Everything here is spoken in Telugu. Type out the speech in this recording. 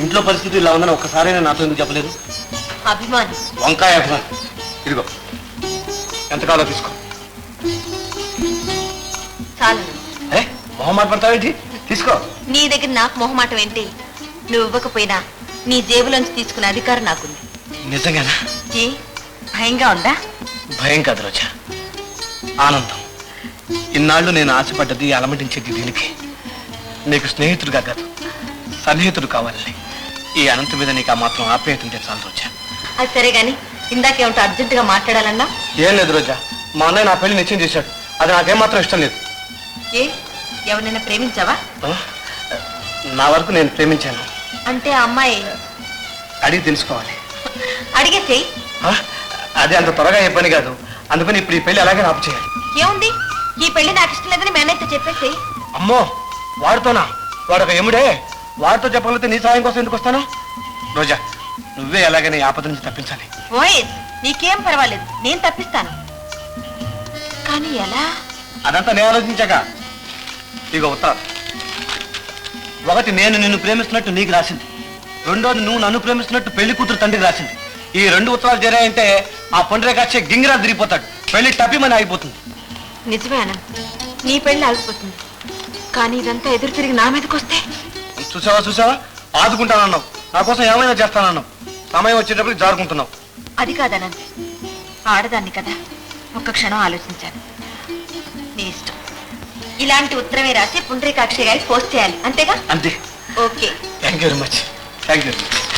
ఇంట్లో పరిస్థితి ఇలా ఉందని ఒక్కసారి నాతో ఎందుకు చెప్పలేదు? అభిమాని. వంకాయ అభిమాన్. ఇదిగో ఎంత కావాలో తీసుకో. చాలు. ఏ మొహమాట పడతావేంటి తీసుకో. నీ దగ్గర నాకు మొహమాటం ఏంటి? నువ్వు ఇవ్వకపోయినా నీ జేబులోంచి తీసుకునే అధికారం నాకుంది. నిజంగానా? ఏ భయంగా ఉందా? భయం కాదు రోజా. ఆనందం. ఇన్నాళ్ళు నేను ఆశపడ్డది అలమటించేది దీనికి. నీకు స్నేహితుడుగా కాదు సన్నిహితుడు కావాలని. ఈ అనంత మీద నీకు ఆ మాత్రం ఆప్యాయత ఉంటే చాలు రోజా. అది సరే గాని ఇందాకేమిటో అర్జెంటుగా మాట్లాడాలన్నా? ఏం లేదు రోజా. మా అన్నయ్య నా పెళ్ళి నిశ్చయం చేశాడు. అది నాకేం మాత్రం ఇష్టం లేదు. ఏ? ఎవరినైనా ప్రేమించావా? ఆ? నా వరకు నేను ప్రేమించాను. అంటే ఆ అమ్మాయి? అడిగి తెలుసుకోవాలి. అడిగేసేయ్ ఆ? అది అంత త్వరగా ఏ పని కాదు. అందుకని ఇప్పుడు ఈ పెళ్ళి అలాగే ఆపు చేయాలి. ఏముంది? ఈ పెళ్ళి నాకు ఇష్టం లేదని మీ అన్నయ్యతో చెప్పేసేయ్. అమ్మో వాడితోనా? వాడు ఒక ఎముడే వాడితో చెప్పగలిగితే నీ సాయం కోసం ఎందుకు వస్తాను? రోజా నువ్వే ఎలాగైనా ఆపద నుంచి తప్పించాలి. నీకేం పర్వాలేదు. నేను తప్పిస్తాను. కానీ ఎలా? అదంతా నేను ఆలోచించాక ఇక ఉత్తరం. ఒకటి నేను నిన్ను ప్రేమిస్తున్నట్టు నీకు రాసింది. రెండోది నువ్వు నన్ను ప్రేమిస్తున్నట్టు పెళ్ళి కూతురు తండ్రికి రాసింది. ఈ రెండు ఉత్తరాలు చేరాయంటే ఆ పండుగ గింగిరా తిరిగిపోతాడు. పెళ్ళి టప్పిమని ఆగిపోతుంది. నిజమే అనంత్. నీ పెళ్ళి ఆగిపోతుంది. కానీ ఇదంతా ఎదురు తిరిగి నా మీదకి వస్తే చూసావా చూసావా? ఆదుకుంటానన్నావు. నా కోసం ఏమైనా చేస్తానన్నావు. సమయం వచ్చేటప్పుడు జారుకుంటున్నావు. అది కాదు అనంత్ ఆడదాన్ని కదా. ఒక్క క్షణం ఆలోచించాను. నీ ఇష్టం. ఇలాంటి ఉత్తరమే రాసి పుండ్రీకాక్షి గారికి పోస్ట్ చేయాలి. అంతేగా? అంతే. Okay. Thank you very much thank you very much